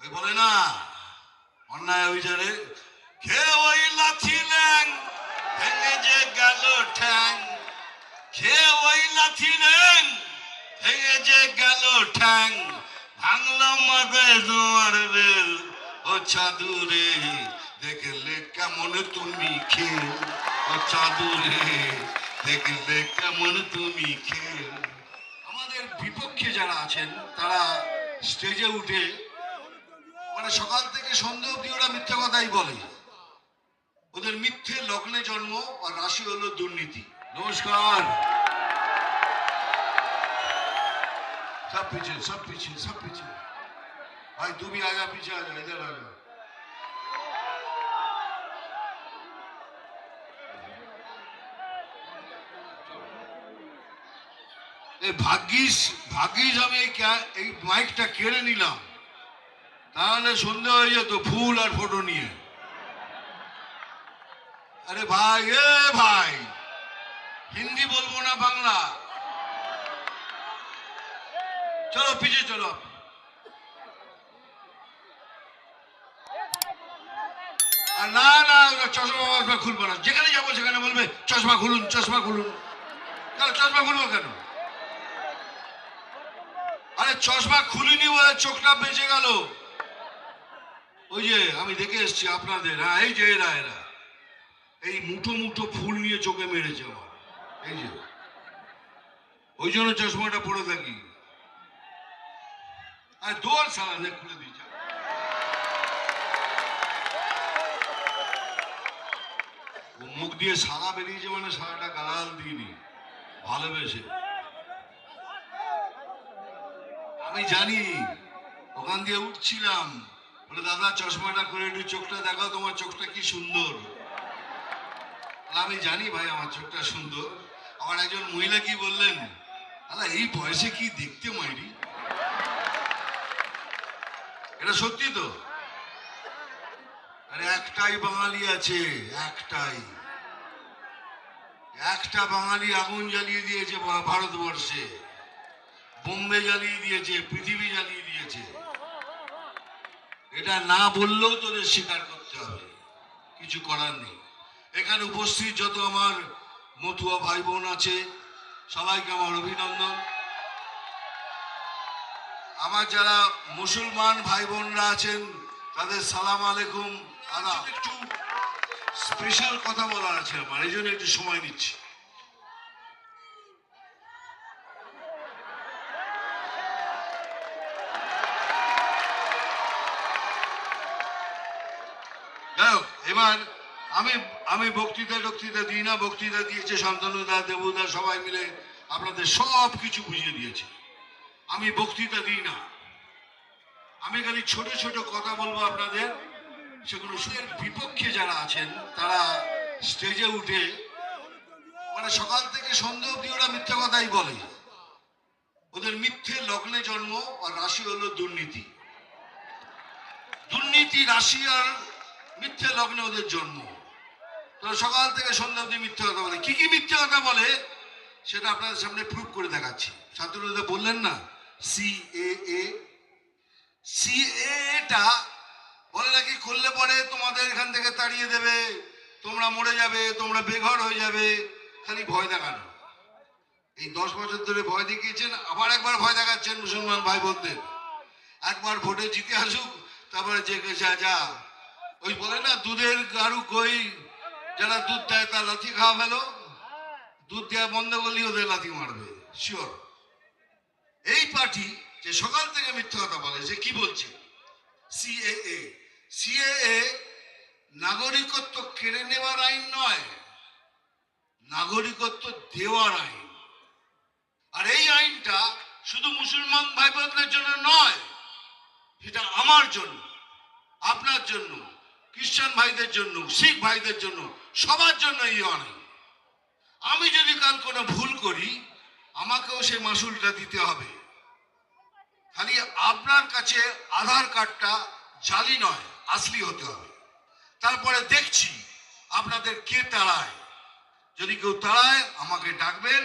ওই বলে না, অন্যায় অভিচারে খে ওই লাথি ল্যাং যে গেল ঠ্যাং। খে ওই লাথি ল্যাং যে গেল ঠ্যাং। ভাঙলাম মাথায় তোমার ও চাদুরে, দেখলে কেমন তুমি খেল। ও চাদুরে, দেখলে কেমন তুমি খেল। আমাদের বিপক্ষে যারা আছেন, তারা স্টেজে উঠে মানে সকাল থেকে সন্ধ্যা অব্দি ওরা মিথ্যা কথাই বলে ওদের মিথ্যে লগ্নে জন্ম আর রাশি হলো দুর্নীতি নমস্কার सब पीछे सब पीछे सब पीछे भाई तू भी आजा पीछे आजा इधर आजा এই ভাগ্যিস ভাগ্যিস আমি এই ক্যা- এই মাইকটা কেড়ে নিলাম তাহলে সন্ধে হয়ে যেত ফুল আর ফটো নিয়ে। আরে ভাই, এ ভাই, হিন্দি বলব না বাংলা। চলো পিছিয়ে চলো। আর না না ওরা চশমা খুলবো না। যেখানে যাব, সেখানে বলবে, চশমা খুলুন চশমা খুলুন। কেন চশমা খুলবো কেন? আরে চশমা খুলিনি বলে চোখটা বেঁচে গেল। ওই যে আমি দেখে এসছি আপনাদের হ্যাঁ এই যে এরা এরা। এই মুঠো মুঠো ফুল নিয়ে চোখে মেরেছে আমার। এই যে। ওই জন্য চশমাটা পরে থাকি। আর সালা নে খুলে দিয়েছে মুখ দিয়ে সাদা বেরিয়েছে মানে সাদাটা গালাল দিইনি। ভালোবেসে। আমি জানি, ওখান দিয়ে উঠছিলাম। বলে, দাদা, চশমাটা করে একটু চোখটা দেখাও, তোমার চোখটা কি সুন্দর? আমি জানি ভাই, আমার চোখটা সুন্দর। আমার একজন মহিলা কি বললেন আলা এই বয়সে কি দেখতে মাইরি? এটা সত্যি তো? আরে, একটাই বাঙালি আছে, একটাই। একটা বাঙালি আগুন জ্বালিয়ে দিয়েছে ভারতবর্ষে। বোম্বে জ্বালিয়ে দিয়েছে, পৃথিবী জ্বালিয়ে দিয়েছে। এটা না বললেও তোদের স্বীকার করতে হবে। কিছু করার নেই। এখানে উপস্থিত যত আমার মতুয়া ভাই বোন আছে সবাইকে আমার অভিনন্দন। আমার যারা মুসলমান ভাই বোনরা আছেন তাদের সালাম আলাইকুম। আদা একটু স্পেশাল কথা বলার আছে আমার এই জন্য একটু সময় নিচ্ছি। এবার আমি আমি বক্তৃতা টক্তৃতা দিই না, বক্তৃতা দিয়েছে শান্তনুদা, দেবুদা, সবাই মিলে আপনাদের সব কিছু বুঝিয়ে দিয়েছে। আমি বক্তৃতা দিই না। আমি খালি ছোট ছোট কথা বলব আপনাদের। সেগুলো সুদের বিপক্ষে যারা আছেন, তারা স্টেজে উঠে মানে সকাল থেকে সন্ধ্যা অব্দি ওরা মিথ্যা কথাই বলে। ওদের মিথ্যে লগ্নে জন্ম আর রাশি হলো দুর্নীতি। দুর্নীতি, রাশি আর মিথ্যে লগ্নে ওদের জন্ম। তো সকাল থেকে সন্ধ্যা অব্দি মিথ্যে কথা বলে। কি কি মিথ্যে কথা বলে? সেটা আপনাদের সামনে প্রুভ করে দেখাচ্ছি। শান্তনুদা বললেন না? সি এ এ সি এটা বলে নাকি করলে পরে তোমাদের এখান থেকে তাড়িয়ে দেবে, তোমরা মরে যাবে, তোমরা বেঘর হয়ে যাবে, খালি ভয় দেখানো। এই দশ বছর ধরে ভয় দেখিয়েছেন, আবার একবার ভয় দেখাচ্ছেন মুসলমান ভাই বোনদের একবার ভোটে জিতে আসুক, তারপরে যে যা যা ওই বলে না, দুধের গাড়ু কই, যারা দুধ দেয় তার লাথি খাওয়া ফেলো দুধ দেওয়া বন্ধ করলেই ওদের লাথি মারবে শিওর এই পার্টি যে সকাল থেকে মিথ্যা কথা বলে যে কি বলছে? সিএএ। সিএএ নাগরিকত্ব কেড়ে নেওয়ার আইন নয়, নাগরিকত্ব দেওয়ার আইন। আর এই আইনটা শুধু মুসলমান ভাই বোনদের জন্য নয় এটা আমার জন্য, আপনার জন্য। খ্রিস্টান ভাইদের জন্য, শিখ ভাইদের জন্য, সবার জন্য এই আইন আমি যদি কাল কোনো ভুল করি, আমাকেও সেই মাসুলটা দিতে হবে। খালি আপনার কাছে আধার কার্ডটা জালি নয়, আসলি হতে হবে। তারপরে দেখছি আপনাদের কে তাড়ায়। যদি কেউ তাড়ায়, আমাকে ডাকবেন,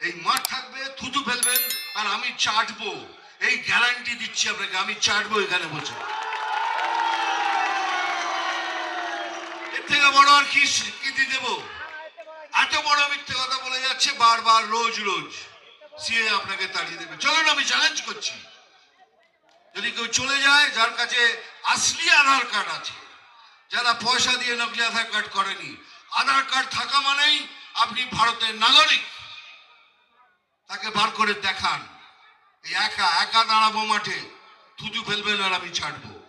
এই মাঠ থাকবে, থুতু ফেলবেন, আর আমি চাটবো। এই গ্যারান্টি দিচ্ছি আপনাকে, আমি চাটবো এখানে বসে। থেকে বড় আর কি স্বীকৃতি দেব? এত বড় মিথ্যে কথা বলে যাচ্ছে, বারবার রোজ রোজ সিএ আপনাকে তাড়িয়ে দেবে। চলুন, আমি চ্যালেঞ্জ করছি। যদি কেউ চলে যায়, যার কাছে আসলি আধার কার্ড আছে, যারা পয়সা দিয়ে নকলি আধার কার্ড করেনি, আধার কার্ড থাকা মানেই আপনি ভারতের নাগরিক। তাকে বার করে দেখান। একা একা দাঁড়াবো মাঠে, থুতু ফেলবেন আর আমি ছাড়বো।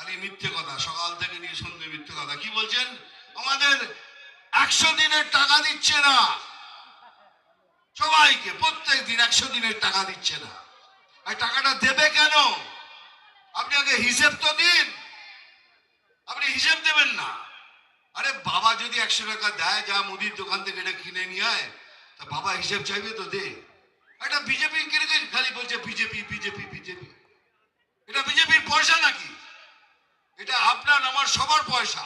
খালি মিথ্যে কথা, সকাল থেকে নিয়ে সন্ধ্যে মিথ্যে কথা। কি বলছেন? আমাদের একশো দিনের টাকা দিচ্ছে না। সবাইকে প্রত্যেক দিন একশো দিনের টাকা দিচ্ছে না। আর টাকাটা দেবে কেন? আপনি আগে হিসেব তো দিন। আপনি হিসেব দেবেন না। আরে বাবা যদি একশো টাকা দেয়, যা মুদির দোকান থেকে এটা কিনে নিয়ে আয়, তা বাবা হিসেব চাইবে তো দে। এটা বিজেপি কিনে খালি বলছে বিজেপি বিজেপি বিজেপি। এটা বিজেপির পয়সা নাকি? এটা আপনার, আমার সবার পয়সা।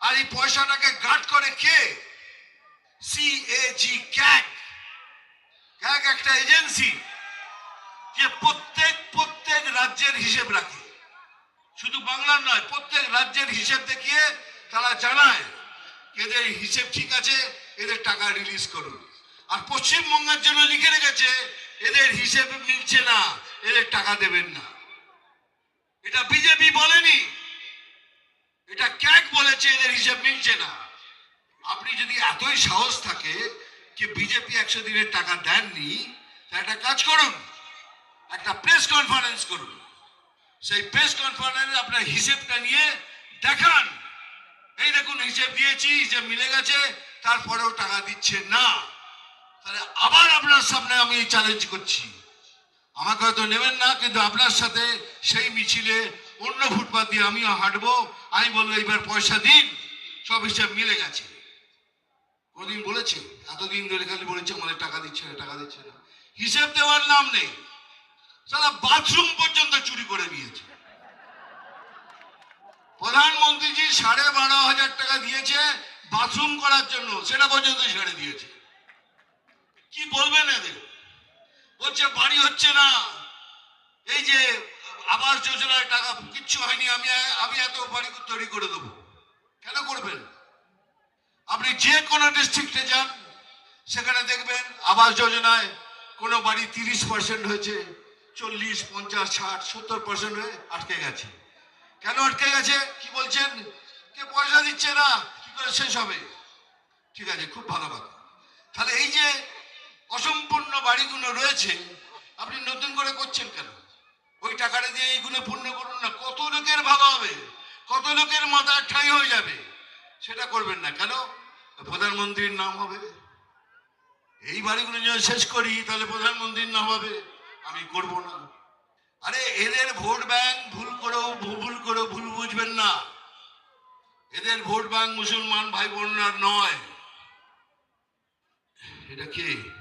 আর এই পয়সাটাকে গার্ড করে কে? সিএজি ক্যাক ক্যাক একটা এজেন্সি যে প্রত্যেক প্রত্যেক রাজ্যের হিসেব রাখে। শুধু বাংলার নয়, প্রত্যেক রাজ্যের হিসেব দেখিয়ে তারা জানায় এদের হিসেব ঠিক আছে, এদের টাকা রিলিজ করুন। আর পশ্চিমবঙ্গের জন্য লিখে রেখেছে, এদের হিসেব মিলছে না, এদের টাকা দেবেন না। এটা বিজেপি বলেনি। ক্যাক এদের হিসেব মিলছে না। আপনি যদি এতই সাহস থাকে যে বিজেপি একশো দিনের টাকা দেননি তা একটা কাজ করুন, একটা প্রেস কনফারেন্স করুন। সেই প্রেস কনফারেন্স আপনার হিসেবটা নিয়ে দেখান। এই দেখুন, হিসেব দিয়েছি, হিসেব মিলে গেছে, তারপরেও টাকা দিচ্ছে না। তাহলে আবার আপনার সামনে আমি চ্যালেঞ্জ করছি। আমাকে হয়তো নেবেন না, কিন্তু আপনার সাথে সেই মিছিলে অন্য ফুটপাত দিয়ে আমিও হাঁটবো। আমি বলব, এইবার পয়সা দিন, সব হিসাব মিলে গেছে। কোনদিন বলেছে? এতদিন ধরে খালি বলেছে, আমাদের টাকা দিচ্ছে না, টাকা দিচ্ছে না। হিসেব দেওয়ার নাম নেই। সারা বাথরুম পর্যন্ত চুরি করে নিয়েছে প্রধানমন্ত্রীজি সাড়ে বারো হাজার টাকা দিয়েছে বাথরুম করার জন্য, সেটা পর্যন্ত ছেড়ে দিয়েছে। কি বলবেন বলছে বাড়ি হচ্ছে না। এই যে আবাস যোজনার টাকা কিচ্ছু হয়নি, আমি আমি এত বাড়ি তৈরি করে দেবো। কেন করবেন? আপনি যে কোনো ডিস্ট্রিক্টে যান, সেখানে দেখবেন আবাস যোজনায় কোনো বাড়ি তিরিশ পার্সেন্ট হয়েছে, চল্লিশ, পঞ্চাশ, ষাট, সত্তর পার্সেন্ট হয়ে আটকে গেছে। কেন আটকে গেছে? কি বলছেন? কে পয়সা দিচ্ছে না? কি করে শেষ হবে? ঠিক আছে, খুব ভালো কথা। তাহলে এই যে অসম্পূর্ণ বাড়িগুলো রয়েছে, আপনি নতুন করে করছেন কেন? ওই টাকাটা দিয়ে এইগুলো পূর্ণ করুন না, কত লোকের ভালো হবে, কত লোকের মাথা ঠাঁই হয়ে যাবে, সেটা করবেন না। কেন? প্রধানমন্ত্রীর নাম হবে। এই বাড়িগুলো যদি শেষ করি, তাহলে প্রধানমন্ত্রীর নাম হবে। আমি করব না। আরে, এদের ভোট ব্যাংক ভুল করেও ভুল করে, ভুল বুঝবেন না। এদের ভোট ব্যাংক মুসলমান ভাই বোনরা নয়। এটা কে?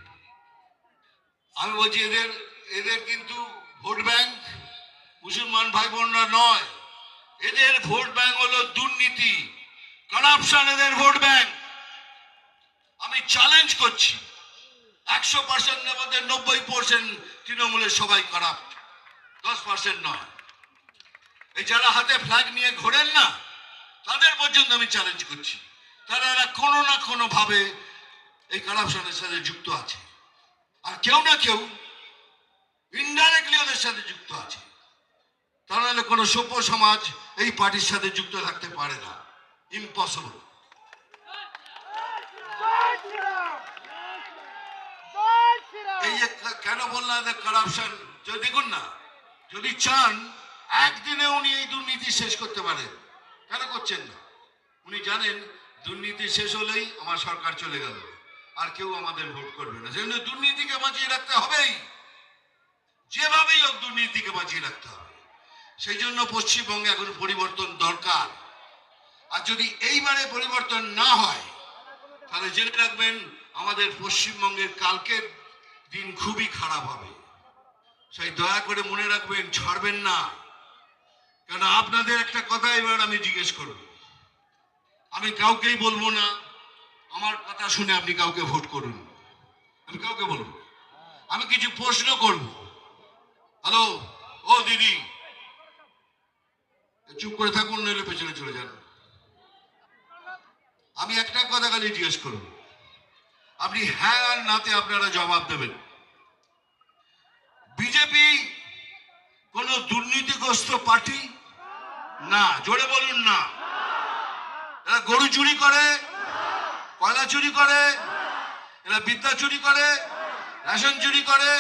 আমি বলছি, এদের এদের কিন্তু ভোট ব্যাংক মুসলমান ভাই বোনরা নয়। এদের ভোট ব্যাংক হলো দুর্নীতি কারাপশন এদের ভোট ব্যাংক। আমি চ্যালেঞ্জ করছি। একশো পার্সেন্ট মধ্যে নব্বই পার্সেন্ট তৃণমূলের সবাই খারাপ দশ পার্সেন্ট নয়। এই যারা হাতে ফ্ল্যাগ নিয়ে ঘোরেন না, তাদের পর্যন্ত আমি চ্যালেঞ্জ করছি। তারা কোনো না কোনো ভাবে এই কারাপশনের সাথে যুক্ত আছে। আর কেউ না কেউ ইনডাইরেক্টলি ওদের সাথে যুক্ত আছে। তা নাহলে কোনো সভ্য সমাজ এই পার্টির সাথে যুক্ত থাকতে পারে না। ইম্পসিবল এই যে কেন বললাম কারাপশন দেখুন না, যদি চান, একদিনে উনি এই দুর্নীতি শেষ করতে পারেন। কেন করছেন না? উনি জানেন দুর্নীতি শেষ হলেই আমার সরকার চলে গেল। আর কেউ আমাদের ভোট করবে না। সেজন্য দুর্নীতিকে বাঁচিয়ে রাখতে হবেই। যেভাবেই হোক দুর্নীতিকে বাঁচিয়ে রাখতে হবে। সেই জন্য পশ্চিমবঙ্গে এখন পরিবর্তন দরকার। আর যদি এইবারে পরিবর্তন না হয়, তাহলে জেনে রাখবেন আমাদের পশ্চিমবঙ্গের কালকের দিন খুবই খারাপ হবে। সেই দয়া করে মনে রাখবেন, ছাড়বেন না। কেন আপনাদের একটা কথা এবার আমি জিজ্ঞেস করব। আমি কাউকেই বলব না। আমার কথা শুনে আপনি কাউকে ভোট করুন। আমি কাউকে বলব আমি কিছু প্রশ্ন করব। হ্যালো ও, দিদি। চুপ করে থাকুন, নইলে পেছনে চলে যান। আমি একটা কথা খালি জিজ্ঞেস করুন আপনি হ্যাঁ আর নাতে আপনারা জবাব দেবেন। বিজেপি কোন দুর্নীতিগ্রস্ত পার্টি? না। জোরে বলুন না। এরা গরু চুরি করে কয়লা চুরি করে? এরা বিদ্যা চুরি করে, রেশন চুরি করে।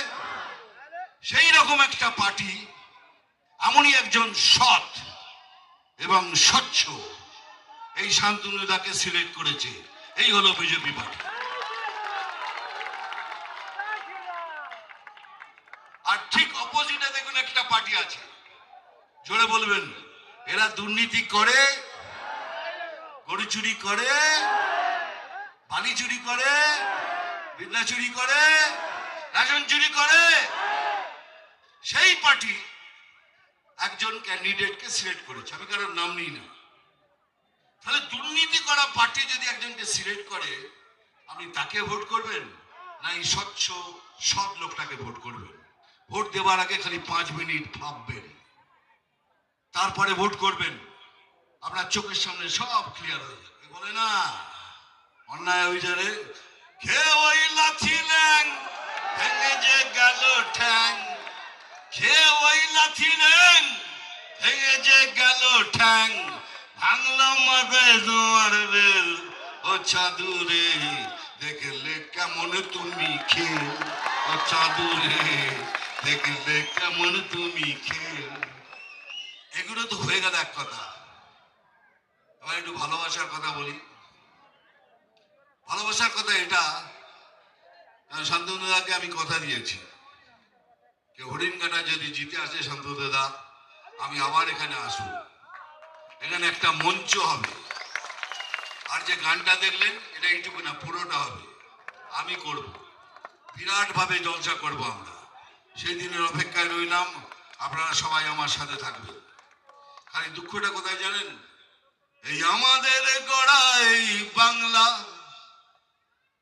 সেই রকম একটা পার্টি, এমনই একজন সৎ এবং স্বচ্ছ এই শান্তনুদাকে সিলেক্ট করেছে। এই হলো বিজেপি পার্টি। আর ঠিক অপোজিটে দেখুন একটা পার্টি আছে। জোরে বলবেন, এরা দুর্নীতি করে, গরু চুরি করে বালি চুরি করে, বিদ্যা চুরি করে রেশন চুরি করে। সেই পার্টি একজন ক্যান্ডিডেটকে সিলেক্ট করেছে। আমি কারোর নাম নিই না। তাহলে দুর্নীতি করা পার্টি যদি একজনকে সিলেক্ট করে, আপনি তাকে ভোট করবেন? না এই স্বচ্ছ, সৎ লোকটাকে ভোট করবেন? ভোট দেওয়ার আগে খালি পাঁচ মিনিট ভাববেন। তারপরে ভোট করবেন। আপনার চোখের সামনে সব ক্লিয়ার হয়ে যাবে। বলে না। অন্যায় অভিযানে কে ওই লাথি ল্যাং, ভেঙে যে গেল ঠ্যাং। কে ওই লাথি ল্যাং, ভেঙে যে গেল ঠ্যাং। ভাঙলো মাথায় তোমার রেল, ও চাদুরে, দেখলে কেমন তুমি খেল। ও চাদুরে, দেখলে কেমন তুমি খেল। এগুলো তো হয়ে গেল এক কথা। এবার একটু ভালোবাসার কথা বলি। ভালোবাসার কথা এটা। শান্তনু দাদাকে আমি কথা দিয়েছি। যে হরিণঘাটা যদি জিতে আসে শান্তনু দাদা আমি আবার এখানে আসব। এখানে একটা মঞ্চ হবে। আর যে গানটা দেখলেন, এটা এইটুকু না, পুরোটা হবে। আমি করব। বিরাট ভাবে জলসা করব আমরা। সেই দিনের অপেক্ষায় রইলাম। আপনারা সবাই আমার সাথে থাকবেন। খালি দুঃখটা কোথায় জানেন? এই আমাদের গড়া এই বাংলা।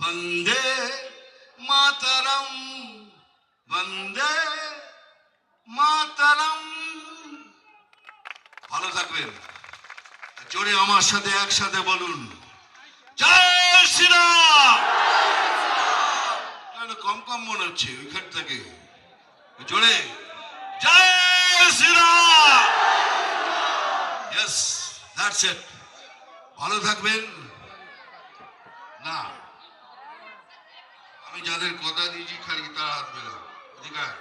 বন্দে মাতারম বন্দে মাতারম। ভালো থাকবেন। জোরে আমার সাথে, একসাথে বলুন, জয় শ্রীরাম। কম কম মনে হচ্ছে ওইখান থেকে। জোরে, জয় শ্রীরাম। দ্যাটস ইট ভালো থাকবেন। না। আমি যাদের কথা দিয়েছি খালি তার হাত মেলাও। অধিকার?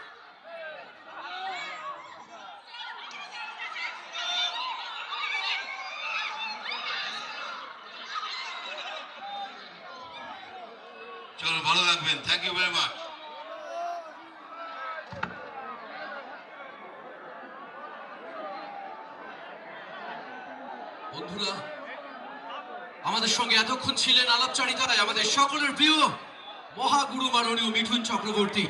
চলো, ভালো থাকবেন। থ্যাংক ইউ ভেরি মাচ বন্ধুরা, আমাদের সঙ্গে এতক্ষণ ছিলেন আলাপচারিতায় আমাদের সকলের প্রিয় মহাগুরু মাননীয় মিঠুন চক্রবর্তী।